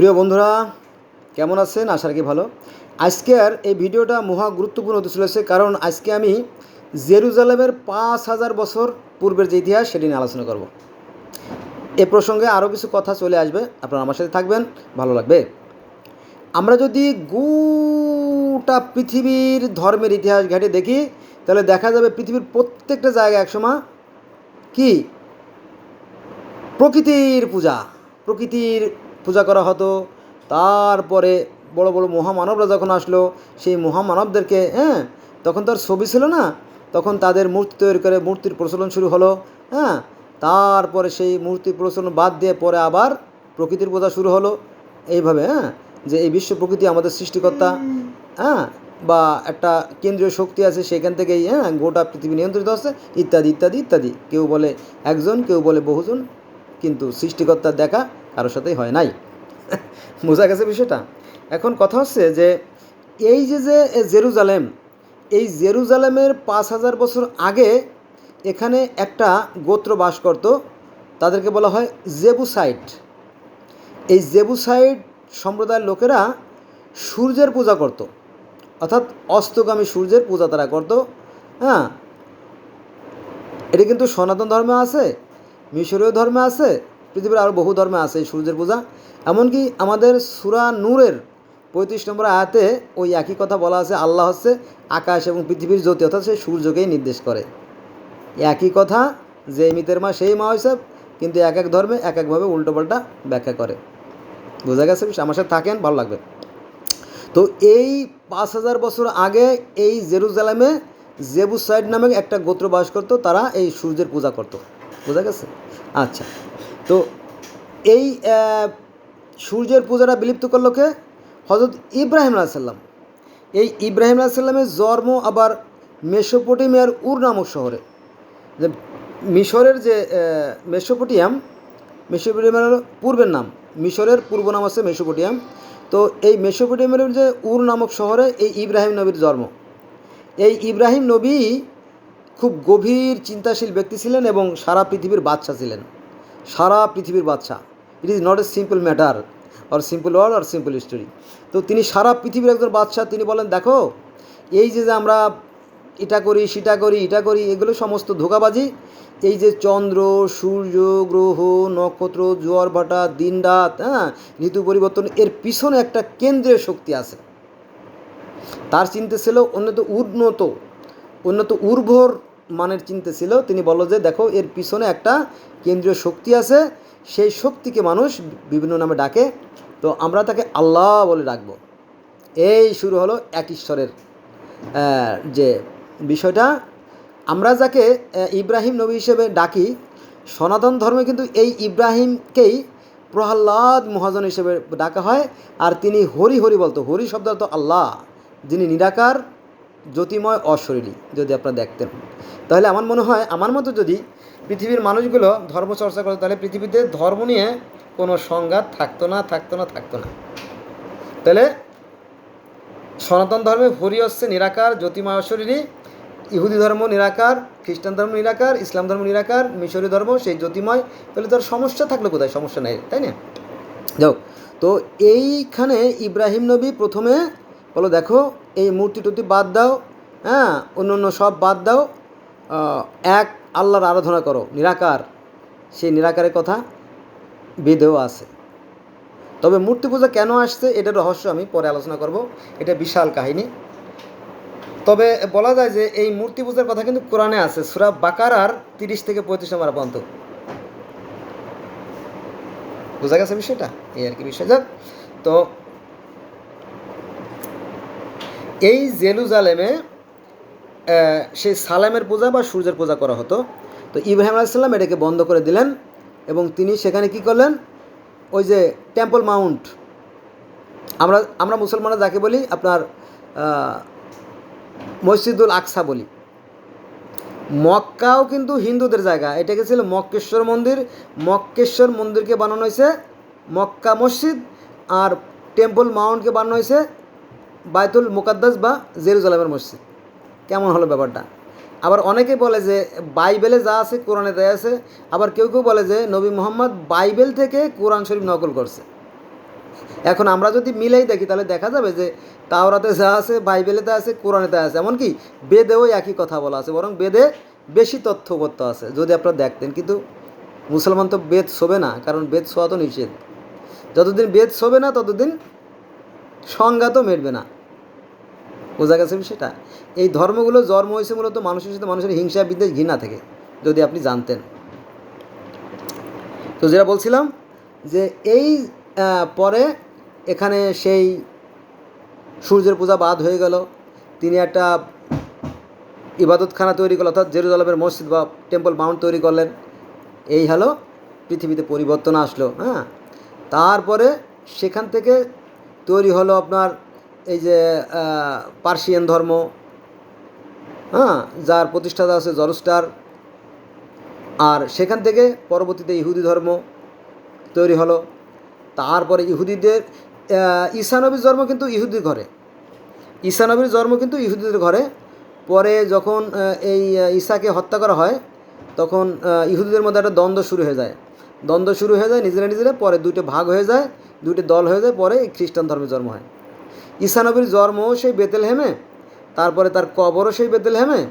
প্রিয় বন্ধুরা, কেমন আছেন? আশা রাখি ভালো। আজকে আর এই ভিডিওটা মহা গুরুত্বপূর্ণ হতে চলেছে, কারণ আজকে আমি জেরুজালেমের পাঁচ হাজার বছর পূর্বের যে ইতিহাস সেটি নিয়ে আলোচনা করব। এ প্রসঙ্গে আরও কিছু কথা চলে আসবে, আপনারা আমার সাথে থাকবেন, ভালো লাগবে। আমরা যদি গোটা পৃথিবীর ধর্মের ইতিহাস ঘাটে দেখি, তাহলে দেখা যাবে পৃথিবীর প্রত্যেকটা জায়গায় একসময় কি? প্রকৃতির পূজা, প্রকৃতির পূজা করা হতো। তারপরে বড় বড় মহামানবরা যখন আসলো, সেই মহামানবদেরকে হ্যাঁ তখন তো আর ছবি ছিল না, তখন তাদের মূর্তি তৈরি করে মূর্তির প্রচলন শুরু হলো হ্যাঁ তারপরে সেই মূর্তির প্রচলন বাদ দিয়ে পরে আবার প্রকৃতির পূজা শুরু হলো। এইভাবে হ্যাঁ যে এই বিশ্ব প্রকৃতি আমাদের সৃষ্টিকর্তা হ্যাঁ বা একটা কেন্দ্রীয় শক্তি আছে, সেখান থেকেই হ্যাঁ গোটা পৃথিবী নিয়ন্ত্রিত আছে, ইত্যাদি ইত্যাদি ইত্যাদি। কেউ বলে একজন, কেউ বলে বহুজন, কিন্তু সৃষ্টিকর্তার দেখা কারোর সাথেই হয় নাই। বোঝা গেছে বিষয়টা? এখন কথা হচ্ছে যে, এই যে যে জেরুজালেম, এই জেরুজালেমের পাঁচ হাজার বছর আগে এখানে একটা গোত্র বাস করত, তাদেরকে বলা হয় জেবুসাইট। এই জেবুসাইট সম্প্রদায়ের লোকেরা সূর্যের পূজা করত। অর্থাৎ অস্তগামী সূর্যের পূজা তারা করত। হ্যাঁ? এটা কিন্তু সনাতন ধর্মে আছে, মিশরীয় ধর্মে আছে পৃথিবীর আরও বহু ধর্মে আছে এই সূর্যের পূজা। এমনকি আমাদের সুরা নূরের পঁয়ত্রিশ নম্বর আয়াতে ওই একই কথা বলা আছে, আল্লাহ হচ্ছে আকাশ এবং পৃথিবীর জ্যোতি, অর্থাৎ সেই সূর্যকেই নির্দেশ করে। একই কথা যে মিতের মা, সেই মা হিসাব, কিন্তু এক এক ধর্মে এক একভাবে উল্টোপাল্টা ব্যাখ্যা করে। বোঝা গেছে আমার সাথে থাকেন, ভালো লাগবে। তো এই পাঁচ হাজার বছর আগে এই জেরুজালেমে জেবুসাইড নামে একটা গোত্র বাস করতো, তারা এই সূর্যের পূজা করতো। বোঝা গেছে? আচ্ছা। তো এই সূর্যের পূজাটা বিলুপ্ত করল কে? হজরত ইব্রাহিম আলাইসাল্লাম এই ইব্রাহিম আলাইসাল্লামের জন্ম আবার মেসোপটেমিয়ার উর নামক শহরে। যে মিশরের যে মেসোপটিয়াম মেসোপটেমিয়ার পূর্বের নাম, মিশরের পূর্ব নাম আছে মেসোপটিয়াম তো এই মেসোপটেমিয়ার যে উর নামক শহরে এই ইব্রাহিম নবীর জন্ম। এই ইব্রাহিম নবী খুব গভীর, চিন্তাশীল ব্যক্তি ছিলেন এবং সারা পৃথিবীর বাদশা ছিলেন। সারা পৃথিবীর বাদশা it is not a simple matter or simple word R simple story তো তিনি সারা পৃথিবীর একজন বাদশাহ তিনি বলেন, দেখো, এই যে যে আমরা এটা করি, সেটা করি, এটা করি, এগুলো সমস্ত ধোকাবাজি। এই যে, চন্দ্র, সূর্য, গ্রহ, নক্ষত্র, জোয়ার ভাটা, দিন, রাত হ্যাঁ ঋতু পরিবর্তন, এর পিছনে একটা কেন্দ্রীয় শক্তি আছে। তার চিন্তা ছিল উন্নত উন্নত উন্নত উর্বর মানের চিন্তা ছিল, তিনি বলল যে, দেখো, এর পিছনে একটা কেন্দ্রীয় শক্তি আছে, সেই শক্তিকে মানুষ বিভিন্ন নামে ডাকে, তো আমরা তাকে আল্লাহ বলে ডাকবো। এই শুরু হলো এক ঈশ্বরের যে বিষয়টা। আমরা যাকে ইব্রাহিম নবী হিসেবে ডাকি, সনাতন ধর্মে কিন্তু এই ইব্রাহিমকেই প্রহ্লাদ মহাজন হিসেবে ডাকা হয়, আর তিনি হরি হরি বলতো। হরি শব্দ তো আল্লাহ, যিনি নিরাকার জ্যোতিময় অশরীরী যদি আপনারা দেখতেন তাহলে আমার মনে হয়, আমার মতো যদি পৃথিবীর মানুষগুলো ধর্ম চর্চা করতো তাহলে পৃথিবীতে ধর্ম নিয়ে কোনো সংঘাত থাকতো না থাকতো না থাকতো না। তাহলে সনাতন ধর্মে হরি হচ্ছে নিরাকার, জ্যোতিময় অশরীরী, ইহুদি ধর্ম নিরাকার, খ্রিস্টান ধর্ম নিরাকার, ইসলাম ধর্ম নিরাকার, মিশরী ধর্ম সেই জ্যোতিময়, তাহলে তার সমস্যা থাকল কোথায়? সমস্যা নেই, তাই না? যাও তো এইখানে ইব্রাহিম নবী প্রথমে বলো দেখো, এই মূর্তি টুর্তি বাদ দাও হ্যাঁ অন্য অন্য সব বাদ দাও এক আল্লাহর আরাধনা করো, নিরাকার, সেই নিরাকারের কথা বেদেও আছে। তবে মূর্তি পূজা কেন আসছে এটা রহস্য আমি পরে আলোচনা করব, এটা বিশাল কাহিনী। তবে বলা যায় যে এই মূর্তি পূজার কথা কিন্তু কোরআনে আছে, সুরা বাকারার তিরিশ থেকে পঁয়ত্রিশ নম্বর পর্যন্ত। বোঝা গেছে বিষয়টা? এই আর কি বিষয়। যাক, তো এই জেরুজালেমে সেই সালামের পূজা বা সূর্যের পূজা করা হতো। তো ইব্রাহিম আলাইসাল্লাম এটাকে বন্ধ করে দিলেন এবং তিনি সেখানে কি করলেন? ওই যে টেম্পল মাউন্ট। আমরা আমরা মুসলমানরা যাকে বলি আপনার মসজিদুল আকসা বলি। মক্কাও কিন্তু হিন্দুদের জায়গা। এটাকে ছিল মক্কেশ্বর মন্দির। মক্কেশ্বর মন্দিরকে বানানো হয়েছে মক্কা মসজিদ আর টেম্পল মাউন্টকে বানানো হয়েছে বায়তুল মুকাদ্দাস বা জেরুজালামের মসজিদ। কেমন হলো ব্যাপারটা? আবার অনেকে বলে যে বাইবেলে যা আছে কোরআনে দেয়া আছে, আবার কেউ কেউ বলে যে নবী মোহাম্মদ বাইবেল থেকে কোরআন শরীফ নকল করছে। এখন আমরা যদি মিলেই দেখি, তাহলে দেখা যাবে যে তাওরাতে যা আছে, বাইবেলে তা আছে, কোরআনে তা আছে। এমনকি বেদেও একই কথা বলা আছে, বরং বেদে বেশি তথ্যবত্ত আছে, যদি আপনারা দেখতেন। কিন্তু মুসলমান তো বেদ শোবে না, কারণ বেদ শোয়া তো নিষেধ। যতদিন বেদ শোবে না, ততদিন সংজ্ঞাতও মেটবে না। বোঝা গেছে সেটা এই ধর্মগুলো জন্ম হয়েছে মূলত মানুষের সাথে মানুষের হিংসা, বিদ্বেষ ঘৃণা থেকে, যদি আপনি জানতেন। তো যেটা বলছিলাম যে এই পরে এখানে সেই সূর্যের পূজা বাদ হয়ে গেল। তিনি একটা ইবাদতখানা তৈরি করলেন, অর্থাৎ জেরুজালেমের মসজিদ বা টেম্পল মাউন্ট তৈরি করলেন। এই হলো পৃথিবীতে পরিবর্তন আসলো হ্যাঁ? তারপরে সেখান থেকে তৈরি হলো আপনার এই যে পার্সিয়ান ধর্ম হ্যাঁ যার প্রতিষ্ঠাতা আছে জরস্টার আর সেখান থেকে পরবর্তীতে ইহুদি ধর্ম তৈরি হলো। তারপরে ইহুদিদের আহ, ঈসা নবীর জন্ম কিন্তু ইহুদির ঘরে। ঈসা নবীর জন্ম কিন্তু ইহুদিদের ঘরে। পরে যখন এই ঈশাকে হত্যা করা হয় তখন ইহুদিদের মধ্যে একটা দ্বন্দ্ব শুরু হয়ে যায়। দ্বন্দ্ব শুরু হয়ে যায় নিজেরা নিজেরা পরে দুটো ভাগ হয়ে যায়। দুটো দল হয়ে যায়, পরে খ্রিস্টান ধর্মের জন্ম হয়। ঈসা নবীর জন্মও সেই বেতেলহেমে, তারপরে তার কবরও সেই বেতেলহেমে,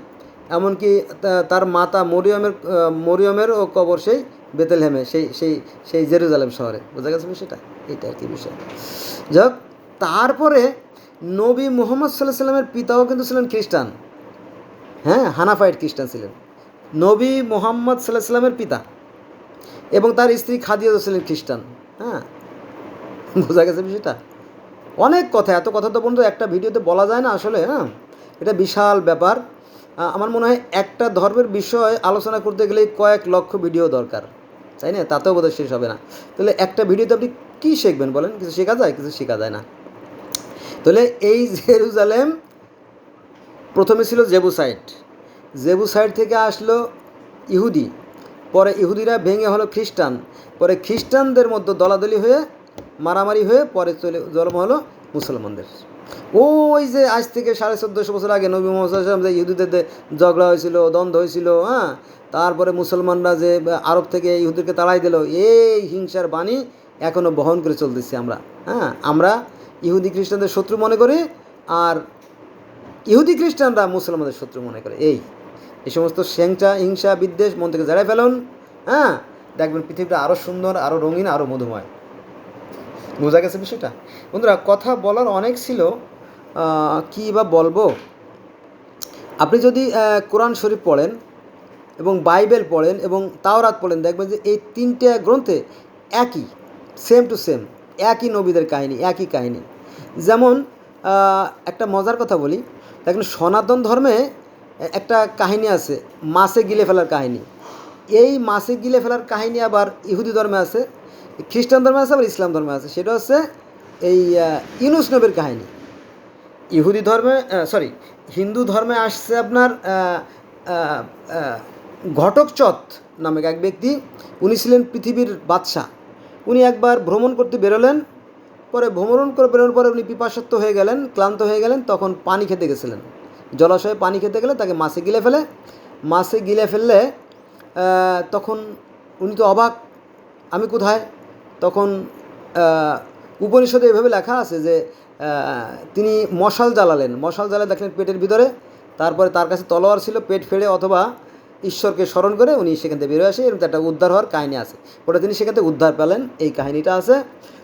এমনকি তা- তার মাতা মরিয়মের মরিয়মেরও কবর সেই বেতেলহেমে, সেই সেই সেই জেরুজালেম শহরে। বোঝা গেছে বিষয়টা? এইটা আর কি বিষয়। যাক তারপরে নবী মুহাম্মদ সাল্লাহ সাল্লামের পিতাও কিন্তু ছিলেন খ্রিস্টান। হ্যাঁ হানাফাইট খ্রিস্টান ছিলেন। নবী মোহাম্মদ সাল্লাহ সাল্লামের পিতা এবং তার স্ত্রী খাদিয়া ছিলেন খ্রিস্টান। হ্যাঁ বোঝা গেছে বিষয়টা? অনেক কথা, এত কথা তো বন্ধু একটা ভিডিওতে বলা যায় না আসলে হ্যাঁ? এটা বিশাল ব্যাপার। আমার মনে হয় একটা ধর্মের বিষয় আলোচনা করতে গেলে কয়েক লক্ষ ভিডিও দরকার। তাই না? তাতেও বোধহয় শেষ হবে না। তাহলে একটা ভিডিওতে আপনি কী শিখবেন বলেন? কিছু শেখা যায়, কিছু শেখা যায় না। তাহলে এই জেরুজালেম প্রথমে ছিল জেবুসাইট। জেবুসাইট থেকে আসলো ইহুদি। পরে ইহুদিরা ভেঙে হলো খ্রিস্টান। পরে খ্রিস্টানদের মধ্যে দলাদলি হয়ে মারামারি হয়ে পরে চলে, জন্ম হলো মুসলমানদের। ওই যে আজ থেকে সাড়ে চোদ্দোশো বছর আগে নবী মোহাম্মদ যে ইহুদিদের ঝগড়া হয়েছিল, দ্বন্দ্ব হয়েছিল হ্যাঁ তারপরে মুসলমানরা যে আরব থেকে ইহুদিকে তাড়াই দিল, এই হিংসার বাণী এখনও বহন করে চলতেছি আমরা। হ্যাঁ আমরা ইহুদি খ্রিস্টানদের শত্রু মনে করি আর ইহুদি খ্রিস্টানরা মুসলমানদের শত্রু মনে করে। এই এই সমস্ত সেংচা হিংসা, বিদ্বেষ মন থেকে জাড়াই ফেলুন। হ্যাঁ দেখবেন পৃথিবীটা আরও সুন্দর আরও রঙিন আরও মধুময়। বোঝা গেছে বিষয়টা? বন্ধুরা, কথা বলার অনেক ছিল কি বা বলব? আপনি যদি কোরআন শরীফ পড়েন এবং বাইবেল পড়েন এবং তাওরাত পড়েন, দেখবেন যে এই তিনটে গ্রন্থে একই সেম টু সেম একই নবীদের কাহিনী, একই কাহিনী। যেমন একটা মজার কথা বলি। দেখেন, সনাতন ধর্মে একটা কাহিনী আছে, মাছে গিলে ফেলার কাহিনী। এই মাছে গিলে ফেলার কাহিনী আবার ইহুদি ধর্মে আছে খ্রিস্টান ধর্মে আছে, আবার ইসলাম ধর্মে আছে। সেটা হচ্ছে এই ইউনুস নবীর কাহিনী। ইহুদি ধর্মে সরি হিন্দু ধর্মে আসছে আপনার ঘটকচত নামে এক ব্যক্তি। উনি ছিলেন পৃথিবীর বাদশাহ। উনি একবার ভ্রমণ করতে বেরোলেন। পরে ভ্রমণ করে বেরোনোর পরে উনি পিপাসত্ব হয়ে গেলেন, ক্লান্ত হয়ে গেলেন, তখন পানি খেতে গেছিলেন। জলাশয়ে পানি খেতে গেলে তাকে মাছে গিলে ফেলে। মাছে গিলে ফেললে তখন উনি তো অবাক, আমি কোথায়? তখন উপনিষদে এভাবে লেখা আছে যে তিনি মশাল জ্বালালেন। মশাল জ্বালে দেখলেন পেটের ভিতরে, তারপরে তার কাছে তলোয়ার ছিল, পেট ফেড়ে অথবা ঈশ্বরকে স্মরণ করে উনি সেখান থেকে বেরোয় আসে, এরকম একটা উদ্ধার হওয়ার কাহিনী আছে। ওটা তিনি সেখান থেকে উদ্ধার পেলেন, এই কাহিনীটা আছে।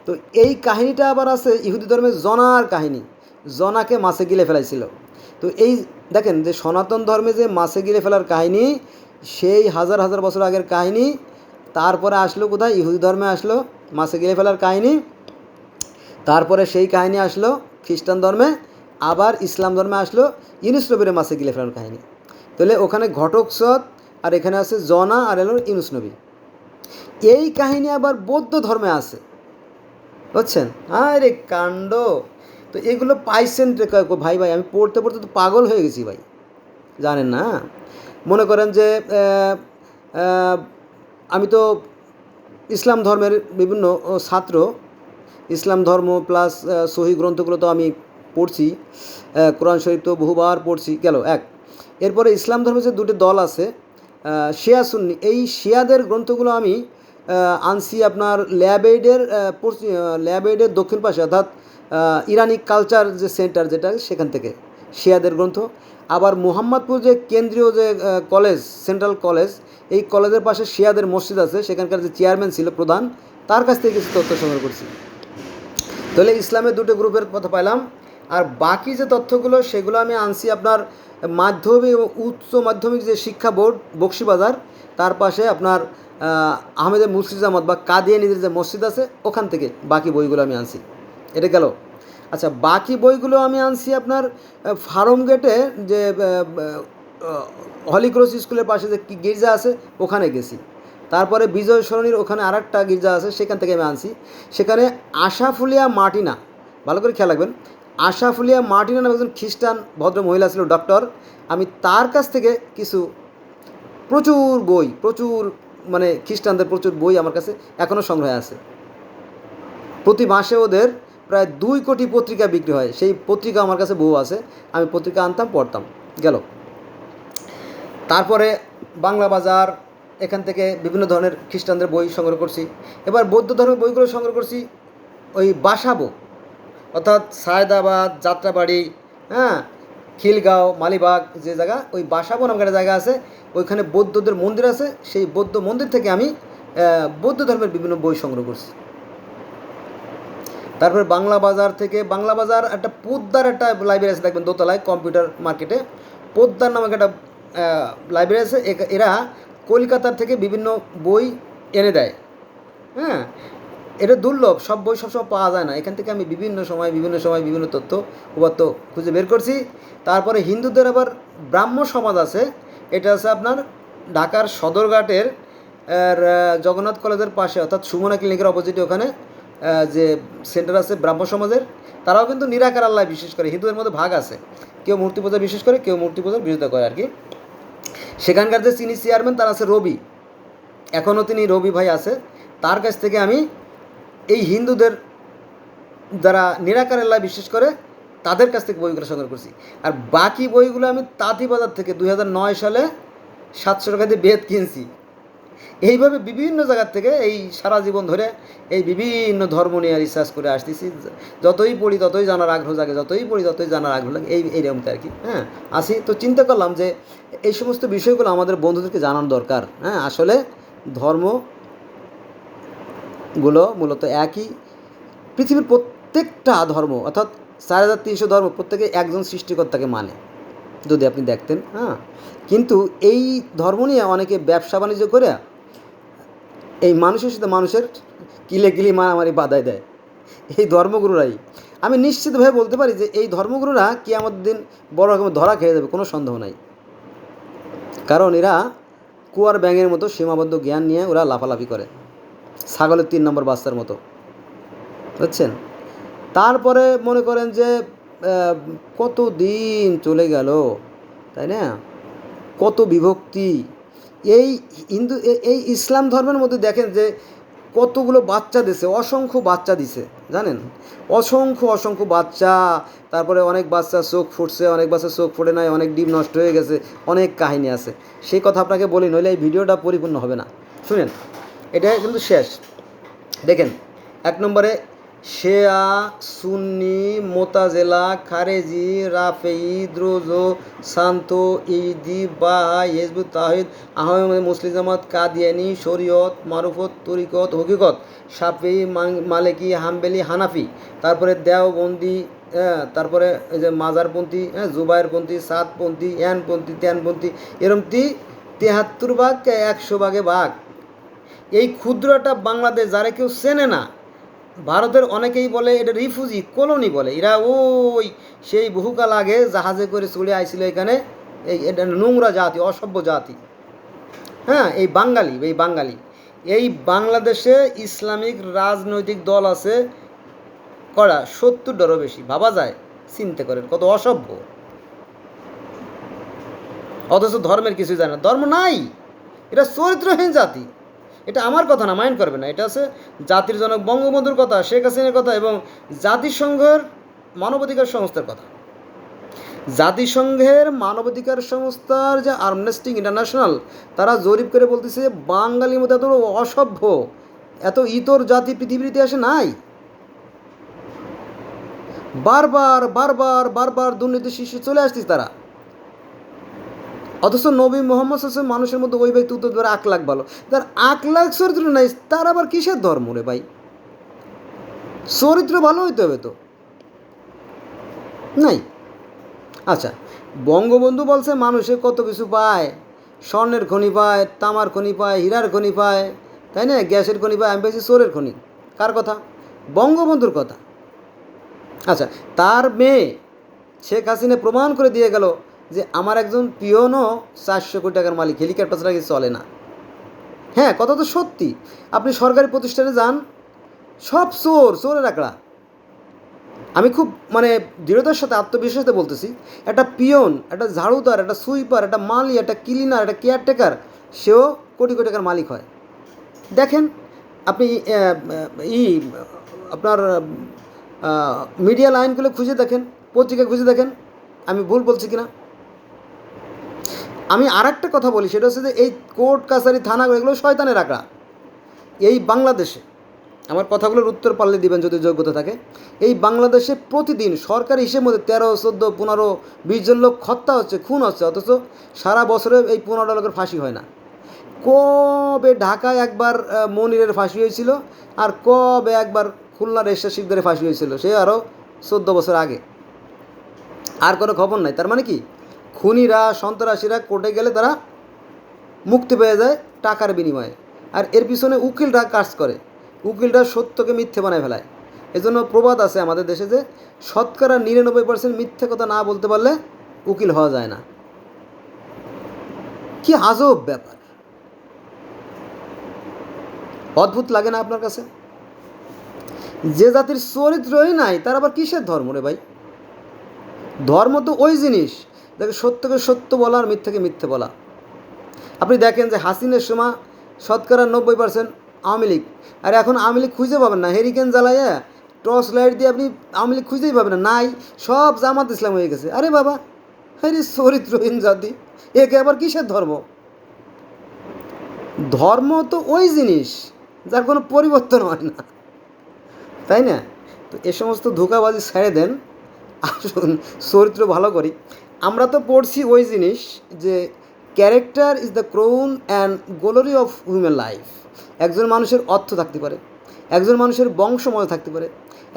তো এই কাহিনীটা আবার আছে ইহুদি ধর্মের জনার কাহিনী। জনাকে মাছে গিলে ফেলাইছিল। তো এই দেখেন যে সনাতন ধর্মে যে মাছে গিলে ফেলার কাহিনী, সেই হাজার হাজার বছর আগের কাহিনী, তারপরে আসলো কোথায়? ইহুদি ধর্মে আসলো মাছে গিলে ফেলার কাহিনী। তারপরে সেই কাহিনী আসলো খ্রিস্টান ধর্মে, আবার ইসলাম ধর্মে আসলো ইউনুস নবীর মাসে গিলে ফেলার কাহিনী। তাহলে ওখানে ঘটক সৎ, আর এখানে আছে জনা আর এলো ইউনুস নবী। এই কাহিনী আবার বৌদ্ধ ধর্মে আছে। বুঝছেন? আরে কাণ্ড! তো এগুলো পাইছেন রে ভাই ভাই, আমি পড়তে পড়তে তো পাগল হয়ে গেছি ভাই। জানেন না? মনে করেন যে আমি তো ইসলাম ধর্মের বিভিন্ন ছাত্র ইসলাম ধর্ম প্লাস সহি গ্রন্থগুলো তো আমি পড়ছি কোরআন শরীফ তো বহুবার পড়ছি গেল এক। এরপরে ইসলাম ধর্মের যে দুটি দল আছে শিয়া সুন্নি এই শিয়াদের গ্রন্থগুলো আমি আনছি আপনার ল্যাবেডের ল্যাবেডের দক্ষিণ পাশে অর্থাৎ আহ, ইরানি কালচার যে সেন্টার যেটা সেখান থেকে শিয়াদের গ্রন্থ। আবার মোহাম্মদপুর যে কেন্দ্রীয় যে কলেজ সেন্ট্রাল কলেজ এই কলেজের পাশে শিয়াদের মসজিদ আছে সেখানকার যে চেয়ারম্যান ছিল প্রধান তার কাছ থেকে কিছু তথ্য সংগ্রহ করছি। তাহলে ইসলামের দুটো গ্রুপের কথা পাইলাম আর বাকি যে তথ্যগুলো সেগুলো আমি আনছি আপনার মাধ্যমিক এবং উচ্চ মাধ্যমিক যে শিক্ষা বোর্ড বক্সিবাজার তার পাশে আপনার আহ, আহমেদের মুর্শিদাবাদ বা কাদিয়ানিদের যে মসজিদ আছে ওখান থেকে বাকি বইগুলো আমি আনছি। এটা গেল। আচ্ছা বাকি বইগুলো আমি আনছি আপনার ফার্ম গেটে যে হলিক্রস স্কুলের পাশে যে গির্জা আছে, ওখানে গেছি। তারপরে বিজয় সরণির ওখানে আর একটা গির্জা আছে, সেখান থেকে আমি আনছি। সেখানে আশাফুলিয়া মার্টিনা ভালো করে খেয়াল রাখবেন, আশাফুলিয়া মার্টিনা নামে একজন খ্রিস্টান ভদ্র মহিলা ছিল, ডক্টর। আমি তার কাছ থেকে কিছু, প্রচুর বই, প্রচুর মানে খ্রিস্টানদের প্রচুর বই আমার কাছে এখনও সংগ্রহে আছে। প্রতি মাসে ওদের প্রায় দুই কোটি পত্রিকা বিক্রি হয়। সেই পত্রিকা আমার কাছে বহু আছে। আমি পত্রিকা আনতাম, পড়তাম। গেল। তারপরে বাংলা বাজার, এখান থেকে বিভিন্ন ধরনের খ্রিস্টানদের বই সংগ্রহ করছি। এবার বৌদ্ধ ধর্মের বইগুলো সংগ্রহ করছি ওই বাসাবো। অর্থাৎ সায়দাবাদ, যাত্রাবাড়ি হ্যাঁ খিলগাঁও, মালিবাগ যে জায়গা, ওই বাসাবো নামক একটা জায়গা আছে। ওইখানে বৌদ্ধদের মন্দির আছে। সেই বৌদ্ধ মন্দির থেকে আমি বৌদ্ধ ধর্মের বিভিন্ন বই সংগ্রহ করছি। তারপরে বাংলা বাজার থেকে, বাংলা বাজার একটা পোদ্দার একটা লাইব্রেরি আছে, দেখবেন দোতলায় কম্পিউটার মার্কেটে পোদ্দার নামক একটা লাইব্রেরি আছে এরা কলকাতার থেকে বিভিন্ন বই এনে দেয়। হ্যাঁ? এটা দুর্লভ, সব বই সবসময় পাওয়া যায় না। এখান থেকে আমি বিভিন্ন সময় বিভিন্ন সময়, বিভিন্ন তথ্য, উপাত্ত খুঁজে বের করছি। তারপরে হিন্দুদের আবার ব্রাহ্ম সমাজ আছে। এটা আছে আপনার ঢাকার সদরঘাটের জগন্নাথ কলেজের পাশে, অর্থাৎ সুমনা ক্লিনিকের অপোজিটে ওখানে। যে সেন্টার আছে ব্রাহ্ম সমাজের, তারাও কিন্তু নিরাকার আল্লাহ বিশেষ করে, হিন্দুদের মধ্যে ভাগ আছে। কেউ মূর্তি পূজা বিশেষ করে, কেউ মূর্তি পূজার বিরোধিতা করে আর কি সেখানকার যে চিনি চেয়ারম্যান তার আছে রবি। এখনও তিনি রবি ভাই আছে। তার কাছ থেকে আমি এই হিন্দুদের যারা নিরাকার আল্লাহ বিশ্বাস করে, তাদের কাছ থেকে বইগুলো সংগ্রহ করছি। আর বাকি বইগুলো আমি তাঁতি বাজার থেকে দুই হাজার নয় সালে সাতশো টাকা দিয়ে বেদ কিনছি। এইভাবে বিভিন্ন জায়গার থেকে এই সারা জীবন ধরে এই বিভিন্ন ধর্ম নিয়ে রিসার্চ করে আসতেছি। যতই পড়ি, ততই জানার আগ্রহ জাগে, যতই পড়ি, ততই জানার আগ্রহ লাগে, এই এইরকমটা আর কি হ্যাঁ। আসি, তো চিন্তা করলাম যে এই সমস্ত বিষয়গুলো আমাদের বন্ধুদেরকে জানানো দরকার হ্যাঁ। আসলে ধর্মগুলো মূলত একই। পৃথিবীর প্রত্যেকটা ধর্ম, অর্থাৎ চার হাজার তিনশো ধর্ম প্রত্যেকে একজন সৃষ্টিকর্তাকে মানে। যদি আপনি দেখতেন হ্যাঁ? কিন্তু এই ধর্ম নিয়ে অনেকে ব্যবসা বাণিজ্য করে এই মানুষের সাথে মানুষের কিলে কিলি মারামারি বাধায় দেয়। এই ধর্মগুরুরাই। আমি নিশ্চিতভাবে বলতে পারি যে এই ধর্মগুরুরা কি আমাদের দিন বড় রকমের ধরা খেয়ে যাবে, কোনো সন্দেহ নাই। কারণ এরা কুয়ার ব্যাঙের মতো সীমাবদ্ধ জ্ঞান নিয়ে ওরা লাফালাফি করে। ছাগলের তিন নম্বর বাচ্চার মতো। বুঝছেন? তারপরে মনে করেন যে কত দিন চলে গেল, তাই না? কত বিভক্তি। এই হিন্দু এই ইসলাম ধর্মের মধ্যে দেখেন যে কতগুলো বাচ্চা দিছে, অসংখ্য বাচ্চা দিছে, জানেন? অসংখ্য অসংখ্য বাচ্চা, তারপরে অনেক বাচ্চা চোখ ফুটছে, অনেক বাচ্চা চোখ ফুটে নাই, অনেক ডিম নষ্ট হয়ে গেছে, অনেক কাহিনী আছে। সেই কথা আপনাকে বলি, নইলে এই ভিডিওটা পরিপূর্ণ হবে না। শুনেন, এটা কিন্তু শেষ। দেখেন, এক নম্বরে শেয়া, সুন্নি, মোতাজেলা, খারেজি রাফেই দ্রোজো, শান্ত ইদি বাহা হিজবুত তাহিদ, আহমেদ মুসলিম জামাত, কাদিয়ানি, শরীয়ত, মারুফত, তরিকত, হকিকত সাফি মালিকি, হাম্বেলি, হানাফি। তারপরে দেওবন্দি তারপরে এই যে মাজারপন্থী হ্যাঁ জুবাইরপন্থী সাতপন্থী এনপন্থী ত্যানপন্থী, এরম তি তেহাত্তর ভাগ একশো ভাগে ভাগ। এই ক্ষুদ্রটা বাংলাদেশ, যারা কেউ চেনে না ভারতের অনেকেই বলে এটা রিফিউজি, কলোনি বলে। এরা ওই সেই বহুকাল আগে জাহাজে করে চলে আইছিল এখানে, এই এটা নোংরা জাতি, অসভ্য জাতি। হ্যাঁ এই বাঙালি এই বাঙালি। এই বাংলাদেশে ইসলামিক রাজনৈতিক দল আছে, করা সত্তরটারও বেশি। ভাবা যায়, চিনতে করেন, কত অসভ্য। অথচ ধর্মের কিছু জানে না। ধর্ম নাই, এটা চরিত্রহীন জাতি। এটা আমার কথা না, মাইন্ড করবে না। এটা আছে জাতির জনক বঙ্গবন্ধুর কথা, শেখ হাসিনার কথা এবং জাতিসংঘের মানবাধিকার সংস্থার কথা। জাতিসংঘের মানবাধিকার সংস্থার যে আর্মনেস্টিং ইন্টারন্যাশনাল তারা জরিপ করে বলতেছে, বাঙালির মধ্যে এত অসভ্য, এত ইতর জাতি পৃথিবীর ইতিহাসে নাই। বারবার বারবার বারবার দুর্নীতি শীর্ষে চলে আসছিস তারা। অথচ নবী মোহাম্মদ হাসান মানুষের মধ্যে ওই ব্যক্তি উত্তর দেওয়ার আক লাখ ভালো। তার আক লাখ চরিত্র নাই, তার আবার কিসের ধর্ম রে ভাই? চরিত্র ভালো হইতে হবে তো। নাই। আচ্ছা বঙ্গবন্ধু বলছে মানুষে কত কিছু পায়, স্বর্ণের খনি পায়, তামার খনি পায়, হীরার খনি পায়, তাই না? গ্যাসের খনি পায়, আমি পেয়েছি চোরের খনি। কার কথা? বঙ্গবন্ধুর কথা। আচ্ছা তার মেয়ে শেখ হাসিনা প্রমাণ করে দিয়ে গেল যে আমার একজন পিয়নও চারশো কোটি টাকার মালিক, হেলিকপ্টার ছাড়া কিছু চলে না। হ্যাঁ কথা তো সত্যি। আপনি সরকারি প্রতিষ্ঠানে যান, সব চোর, চোরের একড়া আমি খুব মানে দৃঢ়তার সাথে আত্মবিশ্বাসের সাথে বলতেছি, একটা পিয়ন, একটা ঝাড়ুদার, একটা সুইপার, একটা মালি, একটা ক্লিনার, একটা কেয়ারটেকার, সেও কোটি কোটি টাকার মালিক হয়। দেখেন, আপনি ই, আপনার মিডিয়া লাইনগুলো খুঁজে দেখেন, পত্রিকা খুঁজে দেখেন, আমি ভুল বলছি কিনা? আমি আর একটা কথা বলি, সেটা হচ্ছে যে এই কোর্ট, কাছারি, থানা এগুলো শয়তানের আঁকড়া। এই বাংলাদেশে, আমার কথাগুলোর উত্তর পারলে দিবেন যদি যোগ্যতা থাকে, এই বাংলাদেশে প্রতিদিন সরকারি হিসেবে মধ্যে তেরো, চোদ্দ, পনেরো, বিশ জন লোক হত্যা হচ্ছে, খুন হচ্ছে, অথচ সারা বছরে এই পনেরোটা লোকের ফাঁসি হয় না। কবে ঢাকায় একবার মনিরের ফাঁসি হয়েছিল আর কবে একবার খুলনার এশিয়া শিবদারে ফাঁসি হয়েছিল, সে আরও চোদ্দ বছর আগে। আর কোনো খবর নাই, তার মানে কি? খুনিরা, সন্ত্রাসীরা কোর্টে গেলে তারা মুক্তি পেয়ে যায় টাকার বিনিময়ে। আর এর পিছনে উকিলরা কাজ করে। উকিলরা সত্যকে মিথ্যে বানায় ফেলায়। এজন্য প্রবাদ আছে আমাদের দেশে যে, শতকরা নিরানব্বই পার্সেন্ট মিথ্যে কথা না বলতে পারলে উকিল হওয়া যায় না। কি আজব ব্যাপার। অদ্ভুত লাগে না আপনার কাছে? যে জাতির চরিত্রই নাই, তার আবার কিসের ধর্ম রে ভাই? ধর্ম তো ওই জিনিস দেখে সত্যকে সত্য বলা আর মিথ্যাকে মিথ্যে বলা। আপনি দেখেন যে হাসিনের সময় শতকরা নব্বই পার্সেন্ট আওয়ামী লীগ। আর এখন আওয়ামী লীগ খুঁজে পাবেন না। হেরিকেন জ্বালাইয়া টর্চ লাইট দিয়ে আপনি আওয়ামী লীগ খুঁজেই পাবেন না। নাই, সব জামাত ইসলাম হয়ে গেছে। আরে বাবা, আরে চরিত্রহীন জাতি। একে আবার কিসের ধর্ম? ধর্ম তো ওই জিনিস যার কোনো পরিবর্তন হয় না। তাই না? তো এ সমস্ত ধোকাবাজি ছেড়ে দেন। আসুন, চরিত্র ভালো করি। আমরা তো পড়ছি ওই জিনিস যে character is the crown and glory of human life একজন মানুষের অর্থ থাকতে পারে, একজন মানুষের বংশময় থাকতে পারে,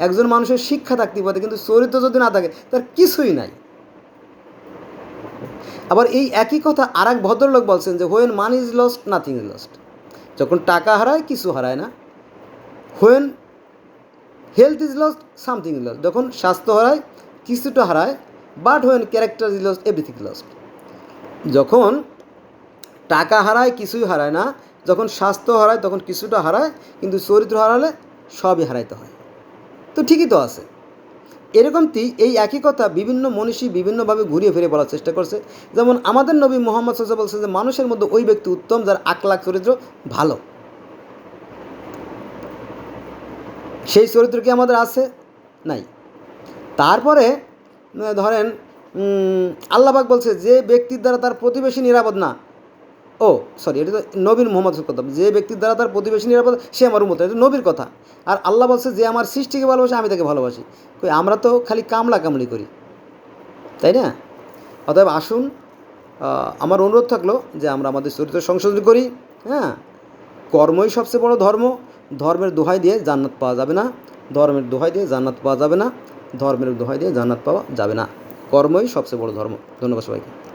একজন মানুষের শিক্ষা থাকতে পারে, কিন্তু চরিত্র যদি না থাকে, তার কিছুই নাই। আবার এই একই কথা আর এক ভদ্রলোক বলছেন যে when money is lost nothing is lost যখন টাকা হারায়, কিছু হারায় না। When health is lost something is lost যখন স্বাস্থ্য হারায়, কিছুটা হারায় but when character is lost, everything lost. যখন টাকা হারায়, কিছুই হারায় না, যখন স্বাস্থ্য হারায়, তখন কিছুটা হারায়, কিন্তু চরিত্র হারালে সবই হারাইতে হয়। তো ঠিকই তো আছে। এরকমটি এই একই কথা বিভিন্ন মনীষী বিভিন্নভাবে ঘুরিয়ে ফিরে বলার চেষ্টা করছে। যেমন আমাদের নবী মোহাম্মদ সাজা বলছে যে, মানুষের মধ্যে ওই ব্যক্তি উত্তম যার আকলাক চরিত্র ভালো। সেই চরিত্র কি আমাদের আছে? নাই। তারপরে ধরেন আল্লাহবাক বলছে, যে ব্যক্তির দ্বারা তার প্রতিবেশী নিরাপদ না। ও সরি এটা তো নবীন মোহাম্মদের কথা যে ব্যক্তির দ্বারা তার প্রতিবেশী নিরাপদ, সে আমার উন্মত এটা নবীর কথা। আর আল্লাহ বলছে যে আমার সৃষ্টিকে ভালোবাসে, আমি তাকে ভালোবাসি। কই, আমরা তো খালি কামলা কামলি করি। তাই না? অতএব আসুন আমার অনুরোধ থাকল যে আমরা আমাদের চরিত্র সংশোধন করি হ্যাঁ? কর্মই সবচেয়ে বড় ধর্ম। ধর্মের দোহাই দিয়ে জান্নাত পাওয়া যাবে না। ধর্মের দোহাই দিয়ে জান্নাত পাওয়া যাবে না। ধর্মের দোহাই দিয়ে জান্নাত পাওয়া যাবে না। কর্মই সবচেয়ে বড় ধর্ম। ধন্যবাদ সবাইকে।